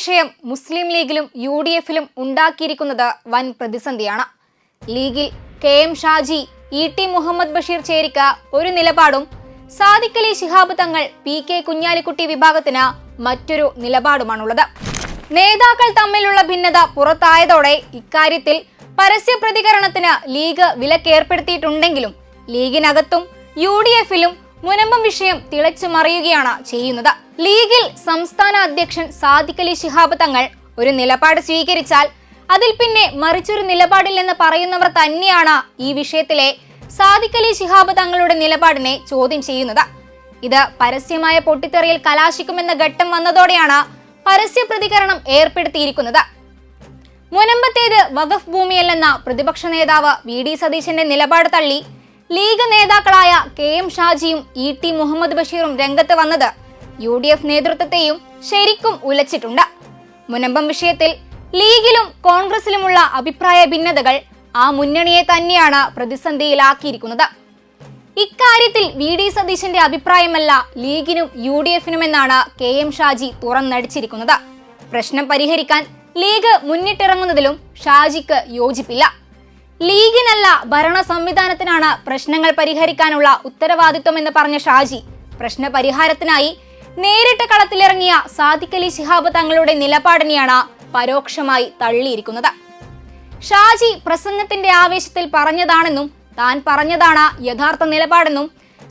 വിഷയം മുസ്ലിം ലീഗിലും U D എഫിലും ഉണ്ടാക്കിയിരിക്കുന്നത് വൻ പ്രതിസന്ധിയാണ്. ലീഗിൽ K M Shaji E T Muhammad Basheer ചേരിക്ക ഒരു നിലപാടും സാദിഖലി ശിഹാബ് തങ്ങൾ പി കെ കുഞ്ഞാലിക്കുട്ടി വിഭാഗത്തിന് മറ്റൊരു നിലപാടുമാണുള്ളത്. നേതാക്കൾ തമ്മിലുള്ള ഭിന്നത പുറത്തായതോടെ ഇക്കാര്യത്തിൽ പരസ്യ പ്രതികരണത്തിന് ലീഗ് വിലക്കേർപ്പെടുത്തിയിട്ടുണ്ടെങ്കിലും ലീഗിനകത്തും യു ഡി എഫിലും മുനമ്പം വിഷയം തിളച്ചു മറിയുകയാണ് ചെയ്യുന്നത്. ലീഗിൽ സംസ്ഥാന അധ്യക്ഷൻ സാദിഖലി ശിഹാബ് തങ്ങൾ ഒരു നിലപാട് സ്വീകരിച്ചാൽ അതിൽ പിന്നെ മറിച്ചൊരു നിലപാടില്ലെന്ന് പറയുന്നവർ തന്നെയാണ് ഈ വിഷയത്തിലെ സാദിഖലി ശിഹാബ് തങ്ങളുടെ നിലപാടിനെ ചോദ്യം ചെയ്യുന്നത്. ഇത് പരസ്യമായ പൊട്ടിത്തെറിയിൽ കലാശിക്കുമെന്ന ഘട്ടം വന്നതോടെയാണ് പരസ്യ പ്രതികരണം ഏർപ്പെടുത്തിയിരിക്കുന്നത്. മുനമ്പത്തേത് വഖഫ് ഭൂമിയല്ലെന്ന പ്രതിപക്ഷ നേതാവ് വി ഡി സതീശന്റെ നിലപാട് തള്ളി ലീഗ് നേതാക്കളായ കെ എം ഷാജിയും ഇ ടി മുഹമ്മദ് ബഷീറും രംഗത്ത് വന്നത് യു ഡി എഫ് നേതൃത്വത്തെയും ശരിക്കും ഉലച്ചിട്ടുണ്ട്. മുനമ്പം വിഷയത്തിൽ ലീഗിലും കോൺഗ്രസിലുമുള്ള അഭിപ്രായ ഭിന്നതകൾ ആ മുന്നണിയെ തന്നെയാണ് പ്രതിസന്ധിയിലാക്കിയിരിക്കുന്നത്. ഇക്കാര്യത്തിൽ വി ഡി സതീശന്റെ അഭിപ്രായമല്ല ലീഗിനും യു ഡി എഫിനുമെന്നാണ് കെ എം ഷാജി തുറന്നടിച്ചിരിക്കുന്നത്. പ്രശ്നം പരിഹരിക്കാൻ ലീഗ് മുന്നിട്ടിറങ്ങുന്നതിലും ഷാജിക്ക് യോജിപ്പില്ല. ലീഗിനല്ല ഭരണ സംവിധാനത്തിനാണ് പ്രശ്നങ്ങൾ പരിഹരിക്കാനുള്ള ഉത്തരവാദിത്വം എന്ന് പറഞ്ഞ ഷാജി. പ്രശ്ന പരിഹാരത്തിനായി നേരിട്ട് കളത്തിലിറങ്ങിയ സാദിഖ് അലി ശിഹാബ് തങ്ങളുടെ നിലപാടിനെയാണ് പരോക്ഷമായി തള്ളിയിരിക്കുന്നത്. ഷാജി പ്രസംഗത്തിന്റെ ആവേശത്തിൽ പറഞ്ഞതാണെന്നും താൻ പറഞ്ഞതാണ് യഥാർത്ഥ നിലപാടെന്നും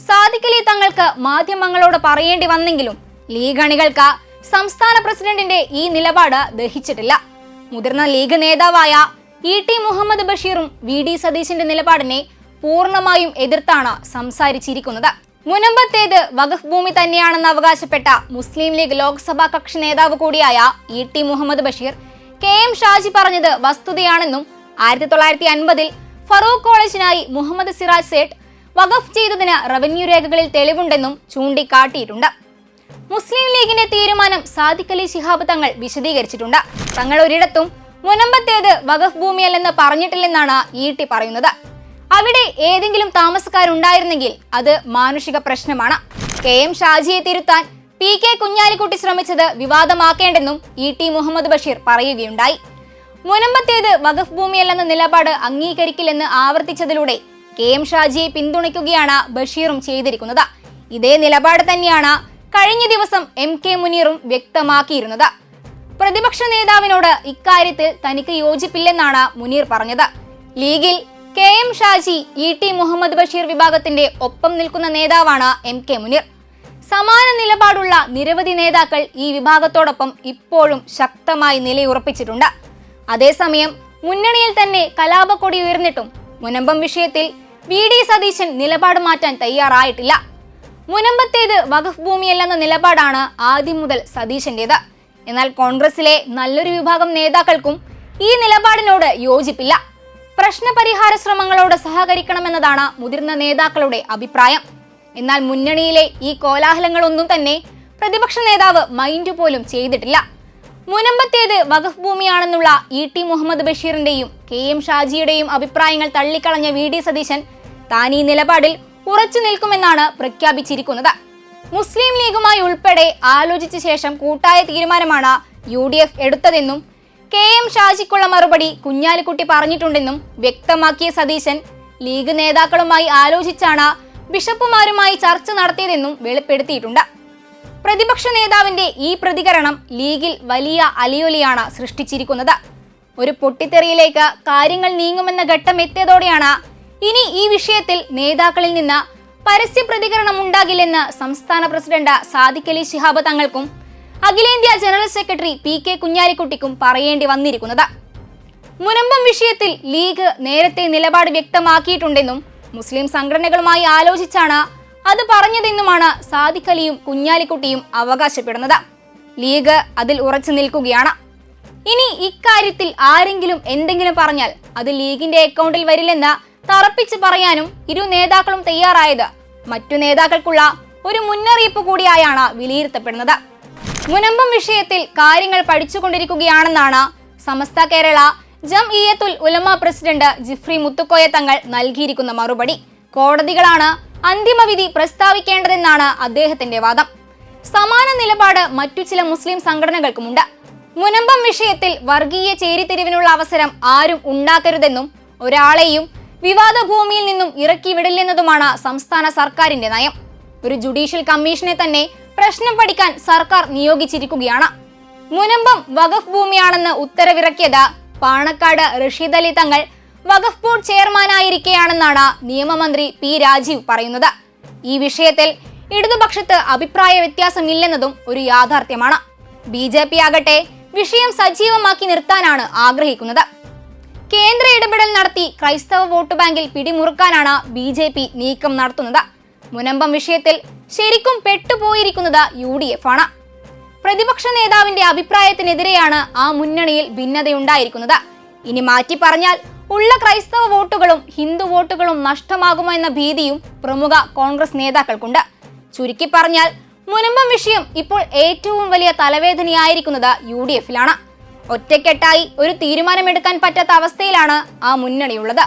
സാദിഖ് അലി തങ്ങൾക്ക് മാധ്യമങ്ങളോട് പറയേണ്ടി വന്നെങ്കിലും ലീഗ് അണികൾക്ക് സംസ്ഥാന പ്രസിഡന്റിന്റെ ഈ നിലപാട് ദഹിച്ചിട്ടില്ല. മുതിർന്ന ലീഗ് നേതാവായ ഇ ടി മുഹമ്മദ് ബഷീറും വി ഡി സതീശിന്റെ നിലപാടിനെ പൂർണമായും എതിർത്താണ് സംസാരിച്ചിരിക്കുന്നത്. മുനമ്പത്തേത് വഖഫ് ഭൂമി തന്നെയാണെന്ന് അവകാശപ്പെട്ട മുസ്ലിം ലീഗ് ലോക്സഭാ കക്ഷി നേതാവ് കൂടിയായ E T Muhammad Basheer K M Shaji പറഞ്ഞത് വസ്തുതയാണെന്നും ആയിരത്തി തൊള്ളായിരത്തി അൻപതിൽ ഫറൂഖ് കോളേജിനായി മുഹമ്മദ് സിറാജ് സേട്ട് വഖഫ് ചെയ്തതിന് റവന്യൂ രേഖകളിൽ തെളിവുണ്ടെന്നും ചൂണ്ടിക്കാട്ടിയിട്ടുണ്ട്. മുസ്ലിം ലീഗിന്റെ തീരുമാനം സാദിഖ് അലി ശിഹാബ് തങ്ങൾ വിശദീകരിച്ചിട്ടുണ്ട്. തങ്ങൾ ഒരിടത്തും മുനമ്പത്തേത് വഖഫ് ഭൂമിയല്ലെന്ന് പറഞ്ഞിട്ടില്ലെന്നാണ് ഇ ടി പറയുന്നത്. അവിടെ ഏതെങ്കിലും താമസക്കാരുണ്ടായിരുന്നെങ്കിൽ അത് മാനുഷിക പ്രശ്നമാണ്. കെ എം ഷാജിയെ തിരുത്താൻ പി കെ കുഞ്ഞാലിക്കുട്ടി ശ്രമിച്ചത് വിവാദമാക്കേണ്ടെന്നും ഇ ടി മുഹമ്മദ് ബഷീർ പറയുകയുണ്ടായി. മുനമ്പത്തേത് വഖഫ് ഭൂമിയല്ലെന്ന നിലപാട് അംഗീകരിക്കില്ലെന്ന് ആവർത്തിച്ചതിലൂടെ കെ എം ഷാജിയെ പിന്തുണയ്ക്കുകയാണ് ബഷീറും ചെയ്തിരിക്കുന്നത്. ഇതേ നിലപാട് തന്നെയാണ് കഴിഞ്ഞ ദിവസം എം കെ മുനീറും വ്യക്തമാക്കിയിരുന്നത്. പ്രതിപക്ഷ നേതാവിനോട് ഇക്കാര്യത്തിൽ തനിക്ക് യോജിപ്പില്ലെന്നാണ് മുനീർ പറഞ്ഞത്. ലീഗിൽ K M Shaji E T Muhammad Basheer വിഭാഗത്തിന്റെ ഒപ്പം നിൽക്കുന്ന നേതാവാണ് എം കെ മുനീർ. സമാന നിലപാടുള്ള നിരവധി നേതാക്കൾ ഈ വിഭാഗത്തോടൊപ്പം ഇപ്പോഴും ശക്തമായി നിലയുറപ്പിച്ചിട്ടുണ്ട്. അതേസമയം മുന്നണിയിൽ തന്നെ കലാപക്കൊടി ഉയർന്നിട്ടും മുനമ്പം വിഷയത്തിൽ വി ഡി സതീശൻ നിലപാട് മാറ്റാൻ തയ്യാറായിട്ടില്ല. മുനമ്പത്തേത് വഖഫ് ഭൂമിയല്ലെന്ന നിലപാടാണ് ആദ്യം മുതൽ സതീശന്റേത്. എന്നാൽ കോൺഗ്രസിലെ നല്ലൊരു വിഭാഗം നേതാക്കൾക്കും ഈ നിലപാടിനോട് യോജിപ്പില്ല. പ്രശ്നപരിഹാര ശ്രമങ്ങളോട് സഹകരിക്കണമെന്നതാണ് മുതിർന്ന നേതാക്കളുടെ അഭിപ്രായം. എന്നാൽ മുന്നണിയിലെ ഈ കോലാഹലങ്ങളൊന്നും തന്നെ പ്രതിപക്ഷ നേതാവ് മൈൻഡ് പോലും ചെയ്തിട്ടില്ല. മുനമ്പത്തേത് വഖഫ് ഭൂമിയാണെന്നുള്ള ഇ ടി മുഹമ്മദ് ബഷീറിന്റെയും കെ എം ഷാജിയുടെയും അഭിപ്രായങ്ങൾ തള്ളിക്കളഞ്ഞ വി ഡി സതീശൻ താൻ ഈ നിലപാടിൽ ഉറച്ചു നിൽക്കുമെന്നാണ് പ്രഖ്യാപിച്ചിരിക്കുന്നത്. മുസ്ലിം ലീഗുമായി ഉൾപ്പെടെ ആലോചിച്ച ശേഷം കൂട്ടായ തീരുമാനമാണ് യു ഡി എഫ് എടുത്തതെന്നും കെ എം ഷാജിക്കുള്ള മറുപടി കുഞ്ഞാലിക്കുട്ടി പറഞ്ഞിട്ടുണ്ടെന്നും വ്യക്തമാക്കിയ സതീശൻ. ലീഗ് നേതാക്കളുമായി ആലോചിച്ചാണ് ബിഷപ്പുമാരുമായി ചർച്ച നടത്തിയതെന്നും വെളിപ്പെടുത്തിയിട്ടുണ്ട്. പ്രതിപക്ഷ നേതാവിന്റെ ഈ പ്രതികരണം ലീഗിൽ വലിയ അലിയൊലിയാണ് സൃഷ്ടിച്ചിരിക്കുന്നത്. ഒരു പൊട്ടിത്തെറിയിലേക്ക് കാര്യങ്ങൾ നീങ്ങുമെന്ന ഘട്ടം എത്തിയതോടെയാണ് ഇനി ഈ വിഷയത്തിൽ നേതാക്കളിൽ നിന്ന് പരസ്യ പ്രതികരണം ഉണ്ടാകില്ലെന്ന് സംസ്ഥാന പ്രസിഡന്റ് സാദിഖലി ശിഹാബ് തങ്ങൾക്കും അഖിലേന്ത്യാ ജനറൽ സെക്രട്ടറി പി കെ കുഞ്ഞാലിക്കുട്ടിക്കും പറയേണ്ടി വന്നിരിക്കുന്നത്. മുനമ്പം വിഷയത്തിൽ ലീഗ് നേരത്തെ നിലപാട് വ്യക്തമാക്കിയിട്ടുണ്ടെന്നും മുസ്ലിം സംഘടനകളുമായി ആലോചിച്ചാണ് അത് പറഞ്ഞതെന്നുമാണ് സാദിഖലിയും കുഞ്ഞാലിക്കുട്ടിയും അവകാശപ്പെടുന്നത്. ലീഗ് അതിൽ ഉറച്ചു നിൽക്കുകയാണ്. ഇനി ഇക്കാര്യത്തിൽ ആരെങ്കിലും എന്തെങ്കിലും പറഞ്ഞാൽ അത് ലീഗിന്റെ അക്കൗണ്ടിൽ വരില്ലെന്ന് തറപ്പിച്ച് പറയാനും ഇരു നേതാക്കളും തയ്യാറായത് മറ്റു നേതാക്കൾക്കുള്ള ഒരു മുന്നറിയിപ്പ് കൂടിയായാണ് വിലയിരുത്തപ്പെടുന്നത്. മുനമ്പം വിഷയത്തിൽ കാര്യങ്ങൾ പഠിച്ചുകൊണ്ടിരിക്കുകയാണെന്നാണ് സമസ്ത കേരള ജം ഇയത്തുൽ ഉലമ പ്രസിഡന്റ് ജിഫ്രി മുത്തുക്കോയ തങ്ങൾ നൽകിയിരിക്കുന്ന മറുപടി. കോടതികളാണ് അന്തിമവിധി പ്രസ്താവിക്കേണ്ടതെന്നാണ് അദ്ദേഹത്തിന്റെ വാദം. സമാന നിലപാട് മറ്റു ചില മുസ്ലിം സംഘടനകൾക്കുമുണ്ട്. മുനമ്പം വിഷയത്തിൽ വർഗീയ ചേരിതിരിവിനുള്ള അവസരം ആരും ഉണ്ടാക്കരുതെന്നും ഒരാളെയും വിവാദ ഭൂമിയിൽ നിന്നും ഇറക്കി വിടില്ലെന്നതുമാണ് സംസ്ഥാന സർക്കാരിന്റെ നയം. ഒരു ജുഡീഷ്യൽ കമ്മീഷനെ തന്നെ പ്രശ്നം പഠിക്കാൻ സർക്കാർ നിയോഗിച്ചിരിക്കുകയാണ്. മുനമ്പം വഖഫ് ഭൂമിയാണെന്ന് ഉത്തരവിറക്കിയത് പാണക്കാട് റഷീദ് അലി തങ്ങൾ വഖഫ് ബോർഡ് ചെയർമാനായിരിക്കെയാണെന്നാണ് നിയമമന്ത്രി പി രാജീവ് പറയുന്നത്. ഈ വിഷയത്തിൽ ഇടതുപക്ഷത്ത് അഭിപ്രായ വ്യത്യാസമില്ലെന്നതും ഒരു യാഥാർത്ഥ്യമാണ്. ബി ജെ പി ആകട്ടെ വിഷയം സജീവമാക്കി നിർത്താനാണ് ആഗ്രഹിക്കുന്നത്. കേന്ദ്ര ഇടപെടൽ നടത്തി ക്രൈസ്തവ വോട്ട് ബാങ്കിൽ പിടിമുറുക്കാനാണ് ബി ജെ പി നീക്കം നടത്തുന്നത്. മുനമ്പം വിഷയത്തിൽ ശരിക്കും പെട്ടുപോയിരിക്കുന്നത് യു ഡി എഫ് ആണ് പ്രതിപക്ഷ നേതാവിന്റെ അഭിപ്രായത്തിനെതിരെയാണ് ആ മുന്നണിയിൽ ഭിന്നതയുണ്ടായിരിക്കുന്നത്. ഇനി മാറ്റി പറഞ്ഞാൽ ഉള്ള ക്രൈസ്തവ വോട്ടുകളും ഹിന്ദു വോട്ടുകളും നഷ്ടമാകുമോ എന്ന ഭീതിയും പ്രമുഖ കോൺഗ്രസ് നേതാക്കൾക്കുണ്ട്. ചുരുക്കി പറഞ്ഞാൽ മുനമ്പം വിഷയം ഇപ്പോൾ ഏറ്റവും വലിയ തലവേദനയായിരിക്കുന്നത് യു ഡി എഫിലാണ്. ഒറ്റക്കെട്ടായി ഒരു തീരുമാനമെടുക്കാൻ പറ്റാത്ത അവസ്ഥയിലാണ് ആ മുന്നണിയുള്ളത്.